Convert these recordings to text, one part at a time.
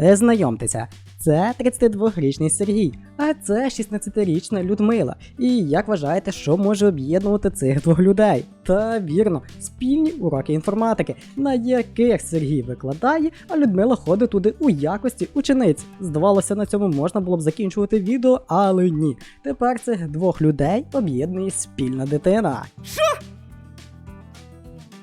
Е, Знайомтеся, це 32-річний Сергій, а це 16-річна Людмила. І як вважаєте, що може об'єднувати цих двох людей? Та вірно, спільні уроки інформатики, на яких Сергій викладає, а Людмила ходить туди у якості учениць. Здавалося, на цьому можна було б закінчувати відео, але ні. Тепер цих двох людей об'єднує спільна дитина.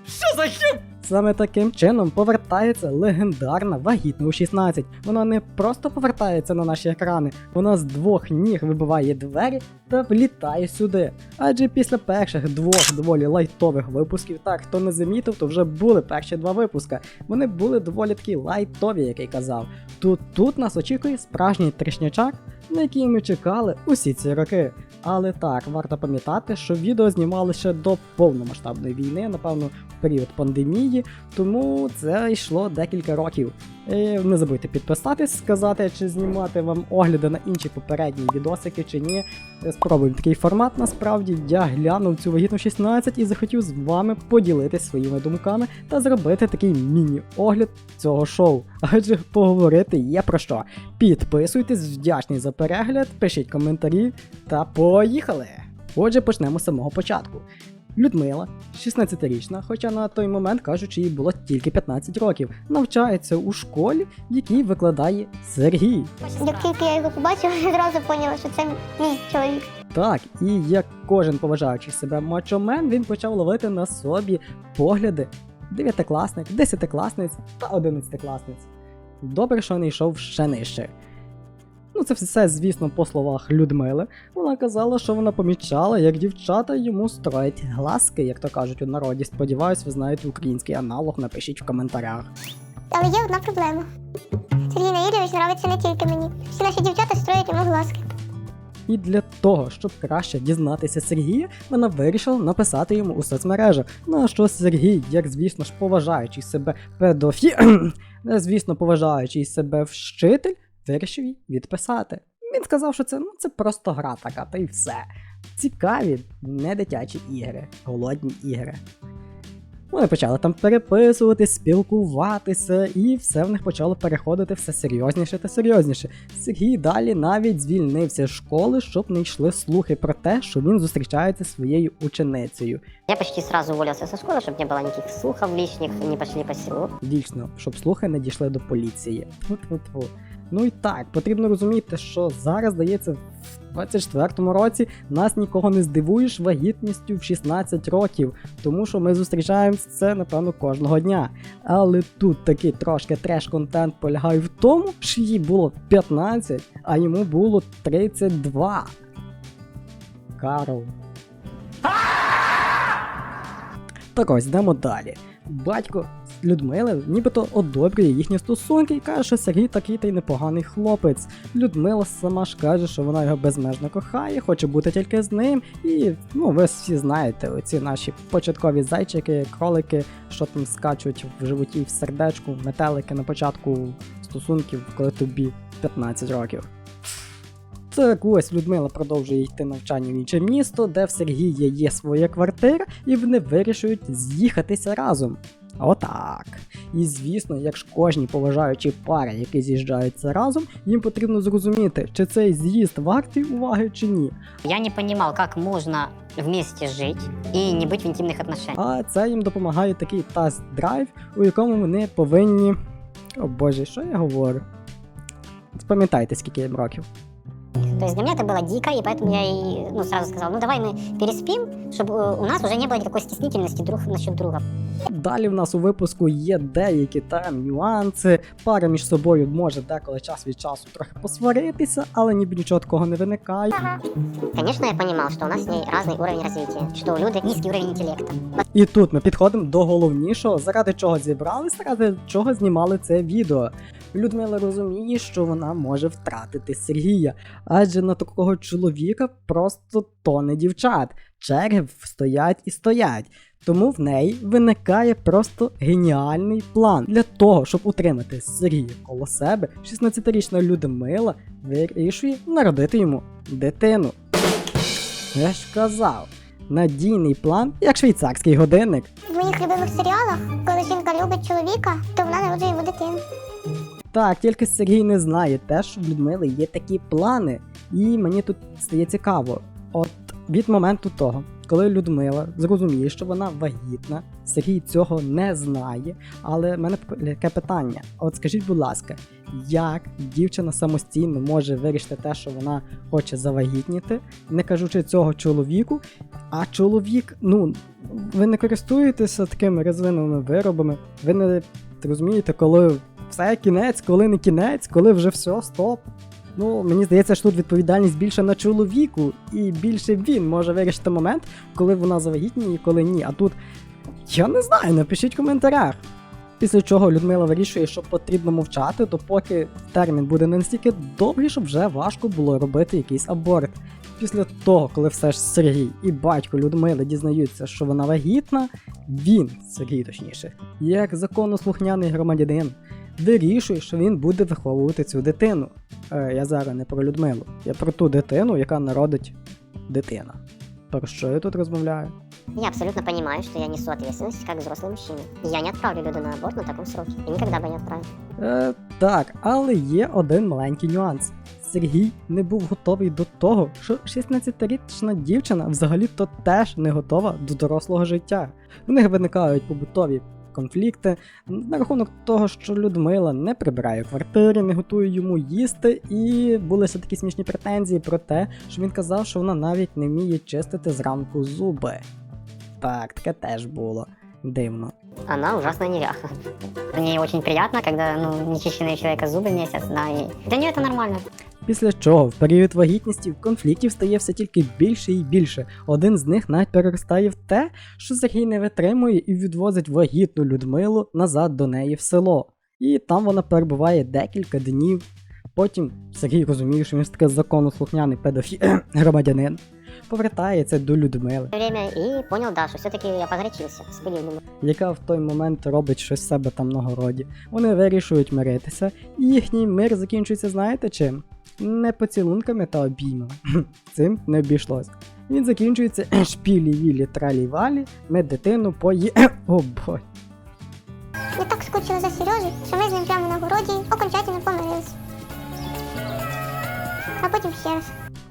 Що за хіп? Саме таким чином повертається легендарна вагітна у 16. Вона не просто повертається на наші екрани, вона з двох ніг вибиває двері та влітає сюди. Адже після перших двох доволі лайтових випусків, так хто не замітив, то вже були перші два випуска. Вони були доволі такі лайтові, як я казав. Тут тут нас очікує справжній трішнячак, на який ми чекали усі ці роки. Але так, варто пам'ятати, що відео знімали до повномасштабної війни, напевно, в період пандемії, тому це йшло декілька років. І не забудьте підписатись, сказати, чи знімати вам огляди на інші попередні відосики чи ні. Спробуємо такий формат. Насправді я глянув цю вагітну 16 і захотів з вами поділитися своїми думками та зробити такий міні-огляд цього шоу. Адже поговорити є про що. Підписуйтесь, вдячний за перегляд, пишіть коментарі та поїхали! Отже, почнемо з самого початку. Людмила, 16-річна, хоча на той момент кажуть, що їй було тільки 15 років, навчається у школі, в якій викладає Сергій. Як тільки я його побачила, я одразу поняла, що це мій чоловік. Так, і як кожен поважаючий себе мачомен, він почав ловити на собі погляди дев'ятикласник, десятикласниць та одинадцятикласниць. Добре, що не йшов ще нижче. Ну, це все, звісно, по словах Людмили. Вона казала, що вона помічала, як дівчата йому строять глазки, як то кажуть у народі. Сподіваюсь, ви знаєте український аналог, напишіть в коментарях. Але є одна проблема. Сергій Наїльович нравиться не тільки мені. Всі наші дівчата строять йому глазки. І для того, щоб краще дізнатися Сергія, вона вирішила написати йому у соцмережах. На що Сергій, як звісно ж, поважаючий себе педофі... не, звісно, поважаючий себе вчитель, вирішив їй відписати. Він сказав, що це ну це просто гра така, та й все. Цікаві, не дитячі ігри, голодні ігри. Вони почали там переписуватись, спілкуватися, і все в них почало переходити все серйозніше та серйозніше. Сергій далі навіть звільнився з школи, щоб не йшли слухи про те, що він зустрічається зі своєю ученицею. Я почти сразу уволился со школы, чтобы не было никаких слухов лишних, не пошли по селу. Дійсно, щоб слухи не дійшли до поліції. Тьфу-тьфу-тьфу. Ну і так, потрібно розуміти, що зараз, здається, в 24-му році нас нікого не здивуєш вагітністю в 16 років, тому що ми зустрічаємо це, напевно, кожного дня. Але тут такий трошки треш-контент полягає в тому, що їй було 15, а йому було 32. Карл. Так ось, йдемо далі. Батько Людмили нібито одобрює їхні стосунки і каже, що Сергій такий та й непоганий хлопець. Людмила сама ж каже, що вона його безмежно кохає, хоче бути тільки з ним. І ну ви всі знаєте, оці наші початкові зайчики, кролики, що там скачуть в животі в сердечку, метелики на початку стосунків, коли тобі 15 років. Так ось Людмила продовжує йти навчання в інше місто, де в Сергія є своя квартира, і вони вирішують з'їхатися разом. Отак. І звісно, як ж кожній поважаючій пари, які з'їжджаються разом, їм потрібно зрозуміти, чи цей з'їзд вартий уваги чи ні. Я не понимал, как можно вместе жить и не быть в интимных отношениях. А це їм допомагає такий тест-драйв, у якому вони повинні. О боже, що я говорю? Спам'ятайте, скільки їм років. То есть для меня это было дико, и поэтому я и ну, сразу сказал, ну давай мы переспим, чтобы у нас уже не было никакой стеснительности друг насчет друга. Далі в нас у випуску є деякі там нюанси. Пара між собою може деколи час від часу трохи посваритися, але ніби нічого такого не виникає. Конечно, я понимал, что у нас ней разный уровень развития, что у Люды низкий уровень интеллекта. І тут ми підходимо до головнішого, заради чого зібрались, заради чого знімали це відео. Людмила розуміє, що вона може втратити Сергія, адже на такого чоловіка просто тоне дівчат. Черги стоять і стоять. Тому в неї виникає просто геніальний план для того, щоб утримати Сергія коло себе. 16-річна Людмила вирішує народити йому дитину. Я ж казав, надійний план, як швейцарський годинник. В моїх любимих серіалах, коли жінка любить чоловіка, то вона народжує йому дитину. Так, тільки Сергій не знає те, що в Людмили є такі плани. І мені тут стає цікаво. От від моменту того, коли Людмила зрозуміє, що вона вагітна, Сергій цього не знає. Але в мене таке питання: от скажіть, будь ласка, як дівчина самостійно може вирішити те, що вона хоче завагітніти, не кажучи цього чоловіку, а чоловік, ну, ви не користуєтеся такими розвиненими виробами, ви не розумієте, коли все кінець, коли не кінець, коли вже все, стоп. Ну, мені здається, що тут відповідальність більше на чоловіку, і більше він може вирішити момент, коли вона завагітніє і коли ні. А тут я не знаю, напишіть в коментарях. Після чого Людмила вирішує, що потрібно мовчати, допоки термін буде не настільки довгий, щоб вже важко було робити якийсь аборт. Після того, коли все ж Сергій і батько Людмили дізнаються, що вона вагітна, він, Сергій точніше, як законослухняний громадянин, вирішує, що він буде виховувати цю дитину. Е, я зараз не про Людмилу, я про ту дитину, яка народить дитина. Про що я тут розмовляю? Я абсолютно понимаю, что я несу ответственность как взрослый мужчина. Я не отправлю Люду на аборт на таком сроке. И никогда бы не отправил. Е, так, але є один маленький нюанс. Сергій не був готовий до того, що 16-річна дівчина взагалі-то теж не готова до дорослого життя. В них виникають побутові конфлікти на рахунок того, що Людмила не прибирає в квартирі, не готує йому їсти, і були ще такі смішні претензії про те, що він казав, що вона навіть не вміє чистити зранку зуби. Так, таке теж було дивно. Она ужасная неряха. Мне очень приятно, когда, ну, нечищенные у человека зубы месяц, да, и для нее это нормально. Після чого в період вагітності конфліктів стає все тільки більше і більше. Один з них навіть переростає в те, що Сергій не витримує і відвозить вагітну Людмилу назад до неї в село. І там вона перебуває декілька днів. Потім Сергій розуміє, що він ж таки законослухняний педофі... громадянин. Повертається до Людмили, Время и понял, да, что все-таки я погорячился, спылил немного. яка в той момент робить щось себе там на городі. Вони вирішують миритися, і їхній мир закінчується, знаєте чим? Не поцілунками та обіймами. Цим не обійшлось. Він закінчується шпілі вілі тралі валі, ми дитину пої. О бой. Я так скучила за Сережею, що ми з ним прямо на городі окончательно помирились. А потім ще раз.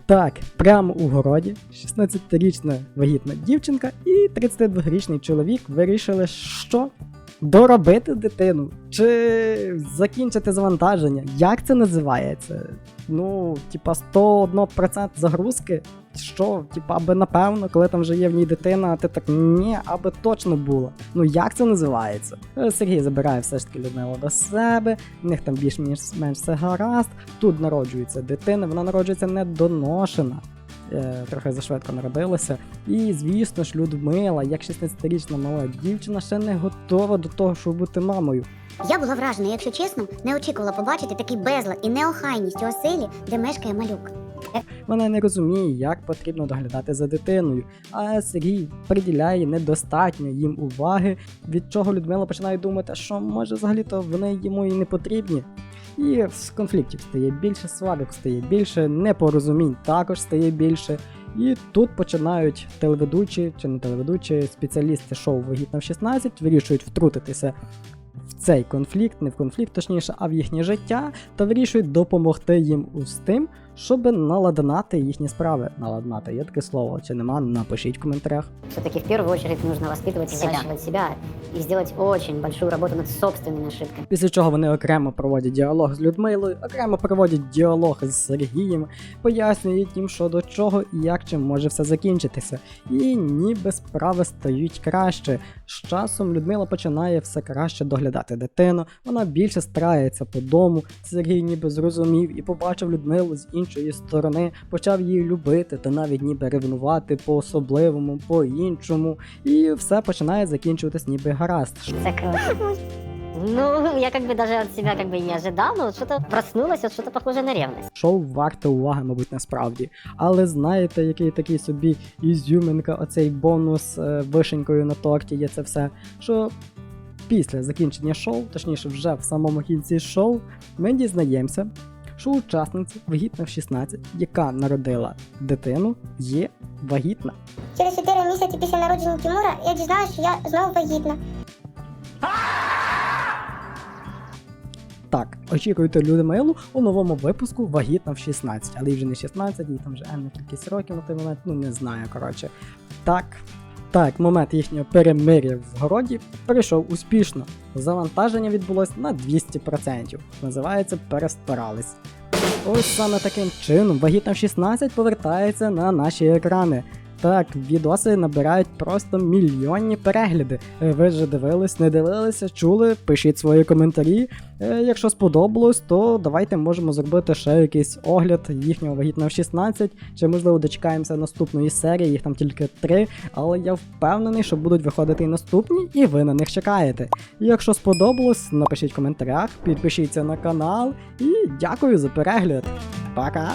Так, прямо у городі 16-річна вагітна дівчинка і 32-річний чоловік вирішили, що доробити дитину чи закінчити завантаження. Як це називається? Ну, типа 101% загрузки. Що, типа, аби напевно, коли там вже є в ній дитина, ти так ні, аби точно було. Ну як це називається? Е, Сергій забирає все ж таки Людмилу до себе, в них там більш-менш менш все гаразд. Тут народжується дитина, вона народжується недоношена. Е, трохи зашвидко народилася. І, звісно ж, Людмила, як 16-річна мала дівчина, ще не готова до того, щоб бути мамою. Я була вражена, якщо чесно, не очікувала побачити такий безлад і неохайність у оселі, де мешкає малюк. Вона не розуміє, як потрібно доглядати за дитиною, а Сергій приділяє недостатньо їм уваги, від чого Людмила починає думати, що може взагалі-то вони йому і не потрібні. І конфліктів стає більше, сварок стає більше, непорозумінь також стає більше. І тут починають телеведучі чи не телеведучі спеціалісти шоу Вагітна в 16 вирішують втрутитися в цей конфлікт, не в конфлікт, точніше, а в їхнє життя, та вирішують допомогти їм з тим, щоб наладнати їхні справи. Наладнати є таке слово, чи нема, напишіть в коментарях. Все-таки в первую очередь нужно воспитывать и Себя. взращивать себя и сделать очень большую работу над собственными ошибками. Після чого вони окремо проводять діалог з Людмилою, окремо проводять діалог з Сергієм, пояснюють їм, що до чого і як чим може все закінчитися. І ніби справи стають краще. З часом Людмила починає все краще доглядати дитину, вона більше старається по дому. Сергій ніби зрозумів і побачив Людмилу з іншої сторони, почав її любити та навіть ніби ревнувати по-особливому, по-іншому. І все починає закінчуватись ніби гаразд. Это круто. Ну, я как бы даже от себя как бы и не ожидал, но вот что-то проснулось, вот что-то похоже на ревность. Шоу варте уваги, мабуть, насправді. Але знаєте, який такий собі ізюминка, оцей бонус е, вишенькою на торті є це все. Що після закінчення шоу, точніше, вже в самому кінці шоу, ми дізнаємося, що учасниця вагітна в 16, яка народила дитину, є вагітна. Через 4 місяці після народження Тимура я дізналася, що я знову вагітна. Так, очікуйте Людмилу у новому випуску вагітна в 16, але їй вже не 16, їй там вже енна кількість років на той момент, ну не знаю, коротше. Так. Так, момент їхнього перемир'я в городі пройшов успішно. Завантаження відбулось на 200%. Називається перестарались. Ось саме таким чином вагітна 16 повертається на наші екрани. Так, відоси набирають просто мільйонні перегляди. Е, Ви ж дивились, не дивилися, чули? Пишіть свої коментарі. Е, Якщо сподобалось, то давайте можемо зробити ще якийсь огляд їхнього вагітного в 16, чи можливо дочекаємося наступної серії, їх там тільки три, але я впевнений, що будуть виходити і наступні, і ви на них чекаєте. Якщо сподобалось, напишіть в коментарях, підпишіться на канал і дякую за перегляд. Пока!